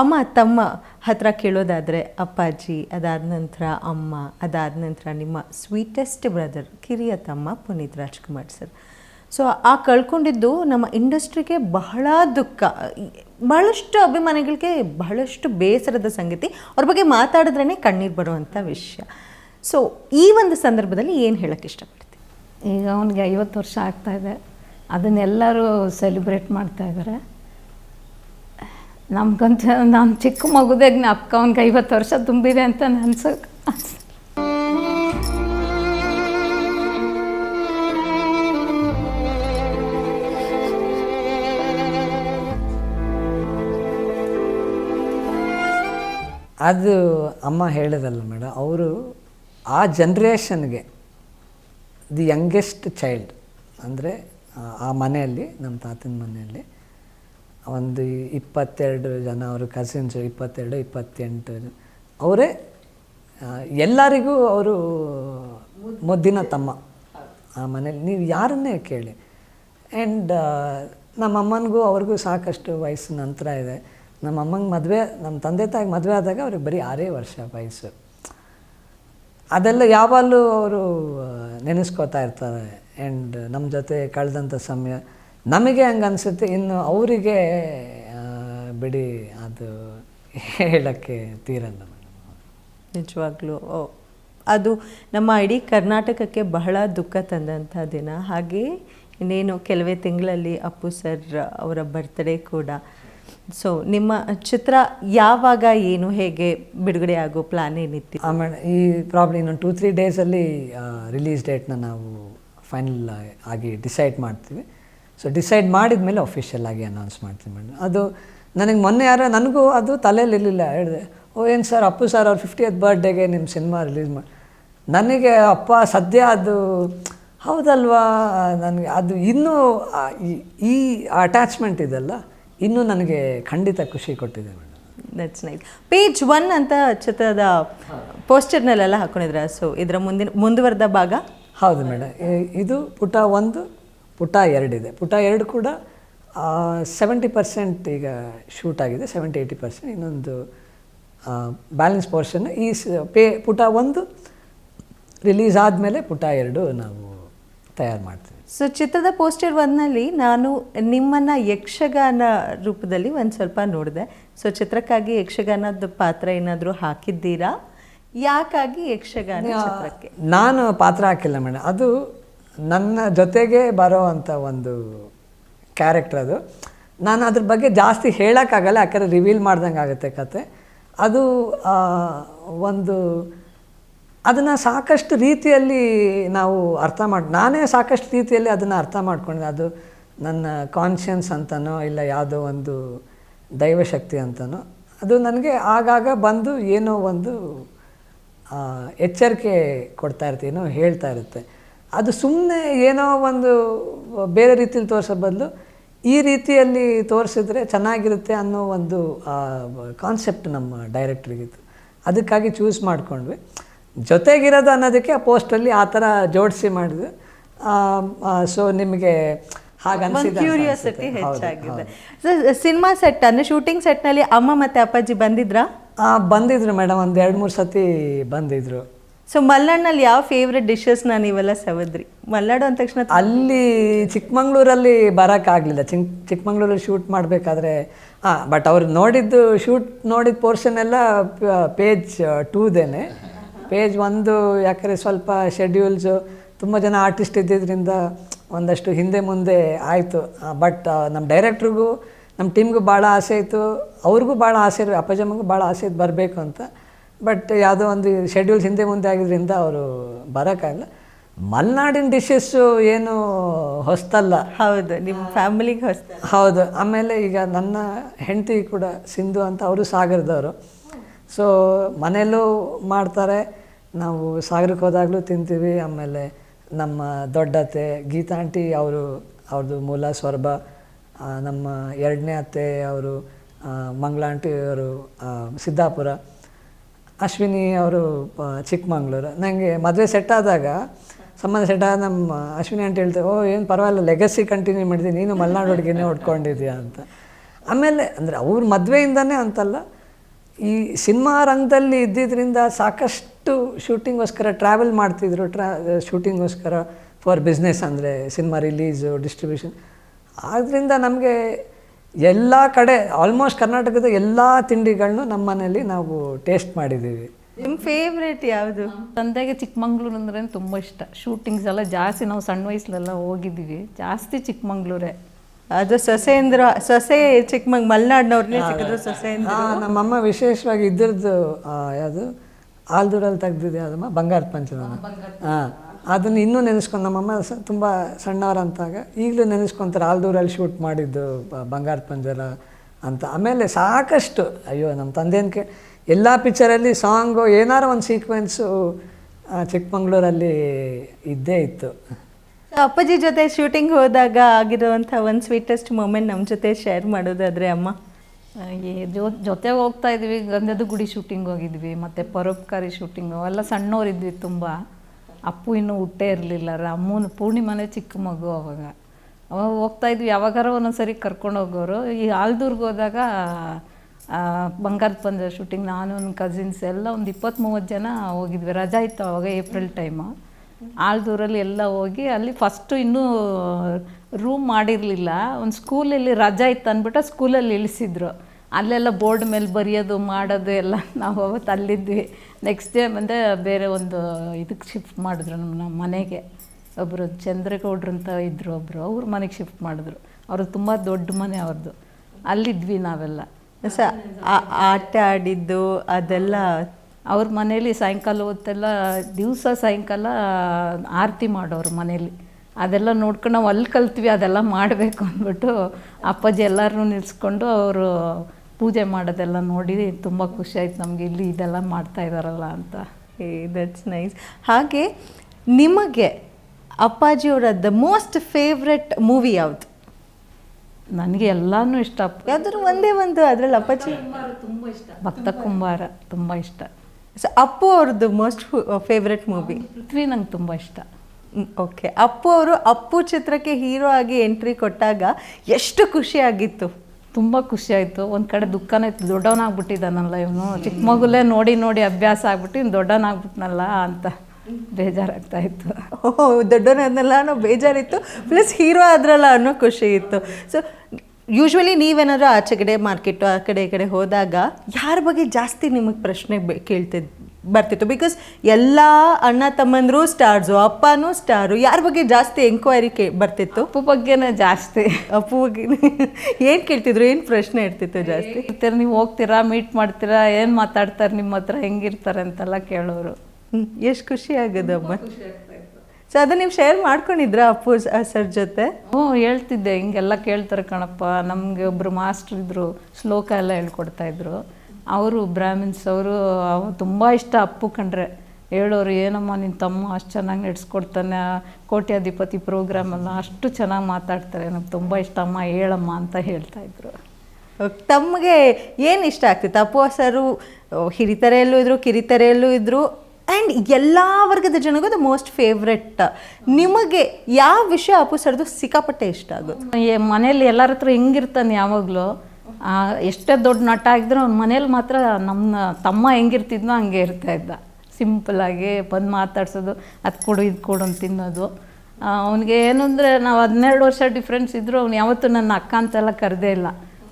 ಅಮ್ಮ, ತಮ್ಮ ಹತ್ರ ಕೇಳೋದಾದರೆ ಅಪ್ಪಾಜಿ, ಅದಾದ ನಂತರ ಅಮ್ಮ, ಅದಾದ ನಂತರ ನಿಮ್ಮ ಸ್ವೀಟೆಸ್ಟ್ ಬ್ರದರ್ ಕಿರಿಯ ತಮ್ಮ ಪುನೀತ್ ರಾಜ್ಕುಮಾರ್ ಸರ್ ಸೊ ಆ ಕಳ್ಕೊಂಡಿದ್ದು ನಮ್ಮ ಇಂಡಸ್ಟ್ರಿಗೆ ಬಹಳ ದುಃಖ. ಬಹಳಷ್ಟು ಅಭಿಮಾನಿಗಳಿಗೆ ಬಹಳಷ್ಟು ಬೇಸರದ ಸಂಗತಿ. ಅವ್ರ ಬಗ್ಗೆ ಮಾತಾಡಿದ್ರೇ ಕಣ್ಣೀರು ಬರುವಂಥ ವಿಷಯ. ಸೊ ಈ ಒಂದು ಸಂದರ್ಭದಲ್ಲಿ ಏನು ಹೇಳಕ್ಕೆ ಇಷ್ಟಪಡ್ತೀನಿ ಈಗ ಅವನಿಗೆ ಐವತ್ತು ವರ್ಷ ಆಗ್ತಾ ಇದೆ. ಅದನ್ನೆಲ್ಲರೂ ಸೆಲೆಬ್ರೇಟ್ ಮಾಡ್ತಾ ಇದ್ದಾರೆ ನಮ್ಗಂತ ನಾನು ಚಿಕ್ಕ ಮಗುದೇ ಜ್ಞಾಪಕ, ಅವ್ನಿಗೆ ಐವತ್ತು ವರ್ಷ ತುಂಬಿದೆ ಅಂತ ಅನ್ಸೋಕೆ ಅದು ಅಮ್ಮ ಹೇಳಿದಲ್ಲ ಮೇಡಮ್, ಅವರು ಆ ಜನ್ರೇಷನ್ಗೆ ದಿ ಯಂಗೆಸ್ಟ್ ಚೈಲ್ಡ್, ಅಂದರೆ ಆ ಮನೆಯಲ್ಲಿ, ನಮ್ಮ ತಾತನ ಮನೆಯಲ್ಲಿ ಒಂದು ಇಪ್ಪತ್ತೆರಡು ಜನ, ಅವರು ಕಸಿನ್ಸು ಇಪ್ಪತ್ತೆರಡು, ಇಪ್ಪತ್ತೆಂಟು ಅವರೇ ಎಲ್ಲರಿಗೂ ಅವರು ಮುದ್ದಿನ ತಮ್ಮ. ಆ ಮನೇಲಿ ನೀವು ಯಾರನ್ನೇ ಕೇಳಿ. ಆ್ಯಂಡ್ ನಮ್ಮ ಅಮ್ಮನಿಗೂ ಅವ್ರಿಗೂ ಸಾಕಷ್ಟು ವಯಸ್ಸು ನಂತರ ಇದೆ. ನಮ್ಮ ಅಮ್ಮಂಗೆ ಮದುವೆ, ನಮ್ಮ ತಂದೆ ತಾಯಿಗೆ ಮದುವೆ ಆದಾಗ ಅವ್ರಿಗೆ ಬರೀ ಆರೇ ವರ್ಷ ವಯಸ್ಸು. ಅದೆಲ್ಲ ಯಾವಾಗಲೂ ಅವರು ನೆನೆಸ್ಕೋತಾ ಇರ್ತಾರೆ. ಆ್ಯಂಡ್ ನಮ್ಮ ಜೊತೆ ಕಳೆದಂಥ ಸಮಯ ನಮಗೆ ಹಂಗೆ ಅನಿಸುತ್ತೆ ಇನ್ನು ಅವರಿಗೆ ಬಿಡಿ ಅದು ಹೇಳೋಕ್ಕೆ ತೀರಲ್ಲ ನಿಜವಾಗ್ಲೂ. ಓ, ಅದು ನಮ್ಮ ಇಡೀ ಕರ್ನಾಟಕಕ್ಕೆ ಬಹಳ ದುಃಖ ತಂದಂಥ ದಿನ. ಹಾಗೆ ಇನ್ನೇನು ಕೆಲವೇ ತಿಂಗಳಲ್ಲಿ ಅಪ್ಪು ಸರ್ ಅವರ ಬರ್ತ್ಡೇ ಕೂಡ. ಸೊ ನಿಮ್ಮ ಚಿತ್ರ ಯಾವಾಗ ಏನು ಹೇಗೆ ಬಿಡುಗಡೆ ಆಗೋ ಪ್ಲಾನ್ ಏನಿತ್ತು? ಆಮೇಲೆ ಈ ಪ್ರಾಬ್ಲಮ್ ಇನ್ನೊಂದು ಟೂ ತ್ರೀ ಡೇಸಲ್ಲಿ ರಿಲೀಸ್ ಡೇಟ್ನ ನಾವು ಫೈನಲ್ ಆಗಿ ಡಿಸೈಡ್ ಮಾಡ್ತೀವಿ. ಸೊ ಡಿಸೈಡ್ ಮಾಡಿದ ಮೇಲೆ ಆಗಿ ಅನೌನ್ಸ್ ಮಾಡ್ತೀನಿ ಮೇಡಮ್ ಅದು ನನಗೆ ಮೊನ್ನೆ ಯಾರೋ ನನಗೂ ಅದು ತಲೆಯಲ್ಲಿ ಇರಲಿಲ್ಲ ಹೇಳಿದೆ ಓ ಏನು ಸರ್ ಅಪ್ಪು ಸರ್ ಅವ್ರ ಫಿಫ್ಟಿಯತ್ ಬರ್ಡೇಗೆ ನಿಮ್ಮ ಸಿನಿಮಾ ರಿಲೀಸ್ ಮಾಡಿ ನನಗೆ ಅಪ್ಪ ಸದ್ಯ ಅದು ಹೌದಲ್ವಾ ನನಗೆ ಅದು ಇನ್ನೂ ಈ- ಈ ಅಟ್ಯಾಚ್ಮೆಂಟ್ ಇದೆಲ್ಲ ಇನ್ನೂ ನನಗೆ ಖಂಡಿತ ಖುಷಿ ಕೊಟ್ಟಿದೆ madam that's night page one ಅಂತ ಚಿತ್ರದ ಪೋಸ್ಟರ್ನಲ್ಲೆಲ್ಲ ಹಾಕೊಂಡಿದ್ರ ಸೊ ಇದರ ಮುಂದಿನ ಮುಂದುವರೆದ ಭಾಗ? ಹೌದು ಮೇಡಮ್ ಇದು ಪುಟ ಒಂದು ಪುಟ ಎರಡಿದೆ ಪುಟ ಎರಡು ಕೂಡ ಸೆವೆಂಟಿ ಪರ್ಸೆಂಟ್ ಈಗ ಶೂಟ್ ಆಗಿದೆ ಸೆವೆಂಟಿ ಏಯ್ಟಿ ಪರ್ಸೆಂಟ್ ಇನ್ನೊಂದು ಬ್ಯಾಲೆನ್ಸ್ ಪೋರ್ಷನ್ ಈ ಸ- ಪೇ ಪುಟ ಒಂದು ರಿಲೀಸ್ ಆದಮೇಲೆ ಪುಟ ಎರಡು ನಾವು ತಯಾರು ಮಾಡ್ತೀವಿ. ಸೊ ಚಿತ್ರದ ಪೋಸ್ಟರ್ ಒಂದ್ನಲ್ಲಿ ನಾನು ನಿಮ್ಮನ್ನ ಯಕ್ಷಗಾನ ರೂಪದಲ್ಲಿ ಒಂದು ಸ್ವಲ್ಪ ನೋಡಿದೆ. ಸೊ ಚಿತ್ರಕ್ಕಾಗಿ ಯಕ್ಷಗಾನದ ಪಾತ್ರ ಏನಾದರೂ ಹಾಕಿದ್ದೀರಾ? ಯಾಕಾಗಿ ಯಕ್ಷಗಾನ ಚಿತ್ರಕ್ಕೆ? ನಾನು ಪಾತ್ರ ಹಾಕಿಲ್ಲ ಮೇಡಮ್ ಅದು ನನ್ನ ಜೊತೆಗೆ ಬರೋ ಅಂಥ ಒಂದು ಕ್ಯಾರೆಕ್ಟರ್ ಅದು. ನಾನು ಅದ್ರ ಬಗ್ಗೆ ಜಾಸ್ತಿ ಹೇಳೋಕ್ಕಾಗಲ್ಲ, ಯಾಕಂದರೆ ರಿವೀಲ್ ಮಾಡ್ದಂಗೆ ಆಗುತ್ತೆ ಕತೆ. ಅದು ಒಂದು, ಅದನ್ನು ಸಾಕಷ್ಟು ರೀತಿಯಲ್ಲಿ ನಾವು ಅರ್ಥ ಮಾಡಿ, ನಾನೇ ಸಾಕಷ್ಟು ರೀತಿಯಲ್ಲಿ ಅದನ್ನು ಅರ್ಥ ಮಾಡ್ಕೊಂಡೆ. ಅದು ನನ್ನ ಕಾನ್ಷಿಯನ್ಸ್ ಅಂತನೋ, ಇಲ್ಲ ಯಾವುದೋ ಒಂದು ದೈವಶಕ್ತಿ ಅಂತನೋ. ಅದು ನನಗೆ ಆಗಾಗ ಬಂದು ಏನೋ ಒಂದು ಎಚ್ಚರಿಕೆ ಕೊಡ್ತಾ ಇರ್ತೀನೋ ಹೇಳ್ತಾ ಇರುತ್ತೆ. ಅದು ಸುಮ್ಮನೆ ಏನೋ ಒಂದು ಬೇರೆ ರೀತಿಯಲ್ಲಿ ತೋರಿಸೋ ಬದಲು ಈ ರೀತಿಯಲ್ಲಿ ತೋರಿಸಿದ್ರೆ ಚೆನ್ನಾಗಿರುತ್ತೆ ಅನ್ನೋ ಒಂದು ಕಾನ್ಸೆಪ್ಟ್ ನಮ್ಮ ಡೈರೆಕ್ಟ್ರಿಗಿತ್ತು ಅದಕ್ಕಾಗಿ ಚೂಸ್ ಮಾಡಿಕೊಂಡ್ವಿ. ಜೊತೆಗಿರೋದು ಅನ್ನೋದಕ್ಕೆ ಆ ಪೋಸ್ಟಲ್ಲಿ ಆ ಥರ ಜೋಡಿಸಿ ಮಾಡಿದ್ವಿ. ಸೊ ನಿಮಗೆ ಕ್ಯೂರಿಯಾಸಿಟಿ ಹೆಚ್ಚಾಗಿದೆ. ಸಿನಿಮಾ ಸೆಟ್ ಅಂದ್ರೆ ಶೂಟಿಂಗ್ ಸೆಟ್ನಲ್ಲಿ ಅಮ್ಮ ಮತ್ತೆ ಅಪ್ಪಾಜಿ ಬಂದಿದ್ರಾ? ಬಂದಿದ್ರು ಮೇಡಮ್ ಒಂದು ಎರಡು ಮೂರು ಸತಿ ಬಂದಿದ್ರು. ಸೊ ಮಲ್ನಾಡ್ನಲ್ಲಿ ಯಾವ ಫೇವ್ರೆಟ್ ಡಿಶಸ್ ನಾನು ಇವೆಲ್ಲ ಸವದ್ರಿ? ಮಲ್ನಾಡು ಅಂದ ತಕ್ಷಣ ಅಲ್ಲಿ ಚಿಕ್ಕಮಂಗ್ಳೂರಲ್ಲಿ ಬರೋಕ್ಕಾಗಲಿಲ್ಲ. ಚಿಕ್ ಚಿಕ್ಕಮಂಗ್ಳೂರಲ್ಲಿ ಶೂಟ್ ಮಾಡಬೇಕಾದ್ರೆ ಹಾಂ ಬಟ್ ಅವ್ರು ನೋಡಿದ್ದು ಶೂಟ್ ನೋಡಿದ ಪೋರ್ಷನ್ ಎಲ್ಲ ಪೇಜ್ ಟೂದೇನೆ ಪೇಜ್ ಒಂದು, ಯಾಕಂದರೆ ಸ್ವಲ್ಪ ಶೆಡ್ಯೂಲ್ಸು ತುಂಬ ಜನ ಆರ್ಟಿಸ್ಟ್ ಇದ್ದಿದ್ದರಿಂದ ಒಂದಷ್ಟು ಹಿಂದೆ ಮುಂದೆ ಆಯಿತು. ಬಟ್ ನಮ್ಮ ಡೈರೆಕ್ಟ್ರಿಗೂ ನಮ್ಮ ಟೀಮ್ಗೂ ಭಾಳ ಆಸೆ ಇತ್ತು. ಅವ್ರಿಗೂ ಭಾಳ ಆಸೆ ಅಪ್ಪಜಮ್ಮಗೂ ಭಾಳ ಆಸೆ ಇತ್ತು ಬರಬೇಕು ಅಂತ. ಬಟ್ ಯಾವುದೋ ಒಂದು ಶೆಡ್ಯೂಲ್ಸ್ ಹಿಂದೆ ಮುಂದೆ ಆಗಿದ್ದರಿಂದ ಅವರು ಬರೋಕ್ಕಾಗಲ್ಲ ಮಲೆನಾಡಿನ ಡಿಶಸ್ಸು ಏನು ಹೊಸ್ತಲ್ಲ. ಹೌದು ನಿಮ್ಮ ಫ್ಯಾಮಿಲಿಗೆ ಹೊಸ ಹೌದು ಆಮೇಲೆ ಈಗ ನನ್ನ ಹೆಂಡತಿ ಕೂಡ ಸಿಂಧು ಅಂತ ಅವರು ಸಾಗರದವರು. ಸೊ ಮನೆಯಲ್ಲೂ ಮಾಡ್ತಾರೆ. ನಾವು ಸಾಗರಕ್ಕೆ ಹೋದಾಗಲೂ ತಿಂತೀವಿ. ಆಮೇಲೆ ನಮ್ಮ ದೊಡ್ಡತ್ತೆ ಗೀತಾ ಆಂಟಿ ಅವರು ಅವ್ರದ್ದು ಮೂಲ ಸ್ವರ್ಭ ನಮ್ಮ ಎರಡನೇ ಅತ್ತೆ ಅವರು ಮಂಗಳ ಆಂಟಿ ಅವರು ಸಿದ್ದಾಪುರ. ಅಶ್ವಿನಿ ಅವರು ಚಿಕ್ಕಮಂಗ್ಳೂರು. ನನಗೆ ಮದುವೆ ಸೆಟ್ ಆದಾಗ ಸಂಬಂಧ ಸೆಟ್ ಆದ ನಮ್ಮ ಅಶ್ವಿನಿ ಅಂತ ಹೇಳ್ತೇವೆ ಓ, ಏನು ಪರವಾಗಿಲ್ಲ ಲೆಗಸಿ ಕಂಟಿನ್ಯೂ ಮಾಡಿದ್ದೀನಿ ನೀನು ಮಲೆನಾಡು ಹುಡುಗಿನೇ ಹೊಡ್ಕೊಂಡಿದ್ಯಾ ಅಂತ. ಆಮೇಲೆ, ಅಂದರೆ ಅವ್ರ ಮದುವೆಯಿಂದನೇ ಅಂತಲ್ಲ, ಈ ಸಿನಿಮಾ ರಂಗದಲ್ಲಿ ಇದ್ದಿದ್ದರಿಂದ ಸಾಕಷ್ಟು ಶೂಟಿಂಗೋಸ್ಕರ ಟ್ರಾವೆಲ್ ಮಾಡ್ತಿದ್ರು. ಟ್ರಾ ಶೂಟಿಂಗೋಸ್ಕರ ಫಾರ್ ಬಿಸ್ನೆಸ್ ಅಂದರೆ ಸಿನಿಮಾ ರಿಲೀಸು ಡಿಸ್ಟ್ರಿಬ್ಯೂಷನ್ ಆದ್ದರಿಂದ ನಮಗೆ ಎಲ್ಲ ಕಡೆ ಆಲ್ಮೋಸ್ಟ್ ಕರ್ನಾಟಕದ ಎಲ್ಲ ತಿಂಡಿಗಳನ್ನು ನಮ್ಮ ಮನೇಲಿ ನಾವು ಟೇಸ್ಟ್ ಮಾಡಿದ್ದೀವಿ. ನಿಮ್ಮ ಫೇವ್ರೇಟ್ ಯಾವುದು? ತಂದೆಗೆ ಚಿಕ್ಕಮಂಗ್ಳೂರು ಅಂದ್ರೆ ತುಂಬ ಇಷ್ಟ. ಶೂಟಿಂಗ್ಸ್ ಎಲ್ಲ ಜಾಸ್ತಿ ನಾವು ಸಣ್ಣ ವಯಸ್ಸಲ್ಲೆಲ್ಲ ಹೋಗಿದ್ದೀವಿ. ಜಾಸ್ತಿ ಚಿಕ್ಕಮಂಗ್ಳೂರೇ. ಅದು ಸೊಸೆಂದ್ರ ಸೊಸೆ ಚಿಕ್ಕಮಂಗ್ ಮಲೆನಾಡಿನವ್ರನ್ನೇ ಸಿಕ್ಕಿದ್ರು ಸೊಸೆಯಿಂದ ನಮ್ಮಮ್ಮ ವಿಶೇಷವಾಗಿ ಇದ್ರದ್ದು ಯಾವುದು? ಆಲ್ದೂರಲ್ಲಿ ತೆಗ್ದಿದೆ ಅದಮ್ಮ ಬಂಗಾರ ಪಂಚಮನ. ಹಾಂ. ಅದನ್ನು ಇನ್ನೂ ನೆನೆಸ್ಕೊಂಡು ನಮ್ಮಮ್ಮ ಸ ತುಂಬ ಸಣ್ಣವರಂತಾಗ ಈಗಲೂ ನೆನೆಸ್ಕೊಂತಾರೆ. ಆಲ್ದೂರಲ್ಲಿ ಶೂಟ್ ಮಾಡಿದ್ದು ಬ- ಬಂಗಾರ ಪಂಜರ ಅಂತ. ಆಮೇಲೆ ಸಾಕಷ್ಟು ಅಯ್ಯೋ ನಮ್ಮ ತಂದೆನ ಕೇ ಎಲ್ಲ ಪಿಕ್ಚರಲ್ಲಿ ಸಾಂಗು ಏನಾರು ಒಂದು ಸೀಕ್ವೆನ್ಸು ಚಿಕ್ಕಮಂಗ್ಳೂರಲ್ಲಿ ಇದ್ದೇ ಇತ್ತು. ಅಪ್ಪಾಜಿ ಜೊತೆ ಶೂಟಿಂಗ್ ಹೋದಾಗ ಆಗಿರುವಂಥ ಒಂದು ಸ್ವೀಟೆಸ್ಟ್ ಮೂಮೆಂಟ್ ನಮ್ಮ ಜೊತೆ ಶೇರ್ ಮಾಡೋದಾದರೆ ಅಮ್ಮ? ಈ ಜೊ ಜೊತೆ ಹೋಗ್ತಾ ಇದ್ವಿ ಗಂಧದ ಗುಡಿ ಶೂಟಿಂಗ್ ಹೋಗಿದ್ವಿ ಮತ್ತು ಪರೋಪಕಾರಿ ಶೂಟಿಂಗು ಎಲ್ಲ ಸಣ್ಣವರಿದ್ವಿ ತುಂಬ. ಅಪ್ಪು ಇನ್ನೂ ಹುಟ್ಟೇ ಇರಲಿಲ್ಲ. ಅಮ್ಮನ ಪೂರ್ಣಿಮನೆ ಚಿಕ್ಕ ಮಗು ಅವಾಗ. ಅವಾಗ ಹೋಗ್ತಾ ಇದ್ವಿ. ಯಾವಾಗಾರ ಒಂದೊಂದ್ಸರಿ ಕರ್ಕೊಂಡು ಹೋಗೋರು. ಈ ಆಲ್ದೂರ್ಗೆ ಹೋದಾಗ ಬಂಗಾರದ ಪಂಜ ಶೂಟಿಂಗ್ ನಾನು, ನನ್ನ ಕಸಿನ್ಸ್ ಎಲ್ಲ ಒಂದು ಇಪ್ಪತ್ತು ಮೂವತ್ತು ಜನ ಹೋಗಿದ್ವಿ. ರಜಾ ಇತ್ತು ಅವಾಗ ಏಪ್ರಿಲ್ ಟೈಮು ಆಲ್ದೂರಲ್ಲಿ ಎಲ್ಲ ಹೋಗಿ ಅಲ್ಲಿ ಫಸ್ಟು ಇನ್ನೂ ರೂಮ್ ಮಾಡಿರಲಿಲ್ಲ. ಒಂದು ಸ್ಕೂಲಲ್ಲಿ ರಜಾ ಇತ್ತು ಅಂದ್ಬಿಟ್ಟು ಸ್ಕೂಲಲ್ಲಿ ಇಳಿಸಿದ್ರು. ಅಲ್ಲೆಲ್ಲ ಬೋರ್ಡ್ ಮೇಲೆ ಬರೆಯೋದು ಮಾಡೋದು ಎಲ್ಲ ನಾವು ಅವತ್ತು ಅಲ್ಲಿದ್ವಿ. ನೆಕ್ಸ್ಟ್ ಡೇ ಬಂದೆ ಬೇರೆ ಒಂದು ಇದಕ್ಕೆ ಶಿಫ್ಟ್ ಮಾಡಿದ್ರು ನಮ್ಮ ಮನೆಗೆ. ಒಬ್ಬರು ಚಂದ್ರಗೌಡ್ರು ಅಂತ ಇದ್ದರು ಒಬ್ಬರು ಅವ್ರ ಮನೆಗೆ ಶಿಫ್ಟ್ ಮಾಡಿದ್ರು. ಅವರು ತುಂಬ ದೊಡ್ಡ ಮನೆ ಅವ್ರದ್ದು ಅಲ್ಲಿದ್ವಿ ನಾವೆಲ್ಲ. ಸ ಆಟ ಆಡಿದ್ದು ಅದೆಲ್ಲ ಅವ್ರ ಮನೇಲಿ ಸಾಯಂಕಾಲ ಹೊತ್ತೆಲ್ಲ ದಿವಸ ಸಾಯಂಕಾಲ ಆರತಿ ಮಾಡೋರು ಮನೇಲಿ. ಅದೆಲ್ಲ ನೋಡ್ಕೊಂಡು ನಾವು ಅಲ್ಲಿ ಕಲ್ತ್ವಿ ಅದೆಲ್ಲ ಮಾಡಬೇಕು ಅಂದ್ಬಿಟ್ಟು ಅಪ್ಪಾಜಿ ಎಲ್ಲರೂ ನಿಲ್ಲಿಸ್ಕೊಂಡು ಅವರು ಪೂಜೆ ಮಾಡೋದೆಲ್ಲ ನೋಡಿ ತುಂಬ ಖುಷಿ ಆಯ್ತು. ನಮಗೆ ಇಲ್ಲಿ ಇದೆಲ್ಲ ಮಾಡ್ತಾ ಇದ್ದಾರಲ್ಲ ಅಂತ. ದಟ್ಸ್ ನೈಸ್ ಹಾಗೆ ನಿಮಗೆ ಅಪ್ಪಾಜಿಯವರ ದ ಮೋಸ್ಟ್ ಫೇವ್ರೆಟ್ ಮೂವಿ ಯಾವುದು? ನನಗೆ ಎಲ್ಲನೂ ಇಷ್ಟ. ಯಾವ್ದಾದ್ರು ಒಂದೇ ಒಂದು ಅದರಲ್ಲಿ ಅಪ್ಪಾಜಿ ಭಕ್ತ ಕುಂಬಾರ ತುಂಬ ಇಷ್ಟ. ಸೊ ಅಪ್ಪು ಅವ್ರದ್ದು ಮೋಸ್ಟ್ ಫೇವ್ರೆಟ್ ಮೂವಿ ಪೃಥ್ವಿ ನಂಗೆ ತುಂಬ ಇಷ್ಟ. ಓಕೆ ಅಪ್ಪು ಅವರು ಅಪ್ಪು ಚಿತ್ರಕ್ಕೆ ಹೀರೋ ಆಗಿ ಎಂಟ್ರಿ ಕೊಟ್ಟಾಗ ಎಷ್ಟು ಖುಷಿ ಆಗಿತ್ತು? ತುಂಬ ಖುಷಿ ಆಯಿತು. ಒಂದು ಕಡೆ ದುಃಖನೇ ಇತ್ತು. ದೊಡ್ಡವನಾಗ್ಬಿಟ್ಟಿದ್ದಾನಲ್ಲ ಇವನು. ಚಿಕ್ಕ ಮಗುಲೇ ನೋಡಿ ನೋಡಿ ಅಭ್ಯಾಸ ಆಗ್ಬಿಟ್ಟು ಇನ್ನು ದೊಡ್ಡವನಾಗ್ಬಿಟ್ನಲ್ಲ ಅಂತ ಬೇಜಾರಾಗ್ತಾ ಇತ್ತು. ಓಹ್ ದೊಡ್ಡವನನ್ನೆಲ್ಲ ಅನ್ನೋ ಬೇಜಾರಿತ್ತು. ಪ್ಲಸ್ ಹೀರೋ ಆದ್ರಲ್ಲ ಅನ್ನೋ ಖುಷಿ ಇತ್ತು. ಸೊ ಯೂಶ್ವಲಿ ನೀವೇನಾದರೂ ಆಚೆಗಡೆ ಮಾರ್ಕೆಟು ಆ ಕಡೆ, ಈ ಕಡೆ ಹೋದಾಗ ಯಾರ ಬಗ್ಗೆ ಜಾಸ್ತಿ ನಿಮಗೆ ಪ್ರಶ್ನೆ ಬೆ- ಕೇಳ್ತಿದ್ ಬರ್ತಿತ್ತು. ಬಿಕಾಸ್ ಎಲ್ಲ ಅಣ್ಣ ತಮ್ಮಂದರು ಸ್ಟಾರ್ಸು ಅಪ್ಪನೂ ಸ್ಟಾರು ಯಾರ ಬಗ್ಗೆ ಜಾಸ್ತಿ ಎಂಕ್ವೈರಿ ಕೇ ಬರ್ತಿತ್ತು? ಅಪ್ಪು ಬಗ್ಗೆನೇ ಜಾಸ್ತಿ. ಅಪ್ಪು ಬಗ್ಗೆ ಏನು ಕೇಳ್ತಿದ್ರು? ಏನು ಪ್ರಶ್ನೆ ಇರ್ತಿತ್ತು ಜಾಸ್ತಿ? ಇರ್ತೀರ ನೀವು ಹೋಗ್ತೀರಾ ಮೀಟ್ ಮಾಡ್ತೀರಾ ಏನು ಮಾತಾಡ್ತಾರೆ ನಿಮ್ಮ ಹತ್ರ ಹೆಂಗಿರ್ತಾರೆ ಅಂತೆಲ್ಲ ಕೇಳೋರು. ಎಷ್ಟು ಖುಷಿ ಆಗೋದಮ್ಮ. ಸೊ ಅದನ್ನ ನೀವು ಶೇರ್ ಮಾಡ್ಕೊಂಡಿದ್ರಾ ಅಪ್ಪು ಸರ್ ಜೊತೆ? ಹ್ಞೂ ಹೇಳ್ತಿದ್ದೆ. ಹಿಂಗೆಲ್ಲ ಕೇಳ್ತಾರೆ ಕಣಪ್ಪ. ನಮಗೆ ಒಬ್ಬರು ಮಾಸ್ಟ್ರ್ ಇದ್ದರು ಶ್ಲೋಕ ಎಲ್ಲ ಹೇಳ್ಕೊಡ್ತಾ ಇದ್ರು. ಅವರು ಬ್ರಾಹ್ಮಿನ್ಸ್ ಅವರು ತುಂಬ ಇಷ್ಟ ಅಪ್ಪು ಕಂಡ್ರೆ. ಹೇಳೋರು ಏನಮ್ಮ ನಿನ್ನ ತಮ್ಮ ಅಷ್ಟು ಚೆನ್ನಾಗಿ ನಡೆಸ್ಕೊಡ್ತಾನೆ ಕೋಟ್ಯಾಧಿಪತಿ ಪ್ರೋಗ್ರಾಮೆಲ್ಲ ಅಷ್ಟು ಚೆನ್ನಾಗಿ ಮಾತಾಡ್ತಾರೆ ನನಗೆ ತುಂಬ ಇಷ್ಟ ಅಮ್ಮ ಹೇಳಮ್ಮ ಅಂತ ಹೇಳ್ತಾ ಇದ್ರು. ತಮಗೆ ಏನು ಇಷ್ಟ ಆಗ್ತಿತ್ತು? ಅಪ್ಪು ಸರು ಹಿರಿತರೆಯಲ್ಲೂ ಇದ್ರು ಕಿರಿತರೆಯಲ್ಲೂ ಇದ್ರು ಆ್ಯಂಡ್ ಎಲ್ಲ ವರ್ಗದ ಜನಗೂ ದ ಮೋಸ್ಟ್ ಫೇವ್ರೆಟ್ ನಿಮಗೆ ಯಾವ ವಿಷಯ ಅಪ್ಪು ಸರ್ದು ಸಿಕ್ಕಾಪಟ್ಟೆ ಇಷ್ಟ ಆಗುತ್ತೆ? ಮನೆಯಲ್ಲಿ ಮನೇಲಿ ಎಲ್ಲರ ಹತ್ರ ಹೆಂಗಿರ್ತಾನೆ ಯಾವಾಗಲೂ. ಎಷ್ಟೇ ದೊಡ್ಡ ನಟ ಆಗಿದ್ರು ಅವ್ನ ಮನೇಲಿ ಮಾತ್ರ ನಮ್ಮ ತಮ್ಮ ಹೆಂಗಿರ್ತಿದ್ನೋ ಹಂಗೆ ಇರ್ತಾ ಇದ್ದ. ಸಿಂಪಲಾಗಿ ಬಂದು ಮಾತಾಡ್ಸೋದು, ಅದು ಕೊಡು, ಇದು ಕೊಡು ಅಂತ ತಿನ್ನೋದು. ಅವನಿಗೆ ಏನು ಅಂದರೆ ನಾವು ಹದಿನೆರಡು ವರ್ಷ ಡಿಫ್ರೆನ್ಸ್ ಇದ್ದರೂ ಅವ್ನು ಯಾವತ್ತೂ ನನ್ನ ಅಕ್ಕ ಅಂತೆಲ್ಲ ಕರೆದೇ ಇಲ್ಲ.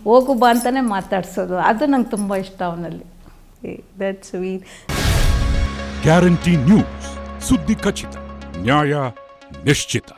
ಹೋಗು ಬಾ ಅಂತಲೇ ಮಾತಾಡ್ಸೋದು. ಅದು ನಂಗೆ ತುಂಬ ಇಷ್ಟ ಅವನಲ್ಲಿ. ದಟ್ಸ್ ವೀ ಗ್ಯಾರಂಟಿ ನ್ಯೂಸ್ ಸುದ್ದಿ ಖಚಿತ, ನ್ಯಾಯ ನಿಶ್ಚಿತ.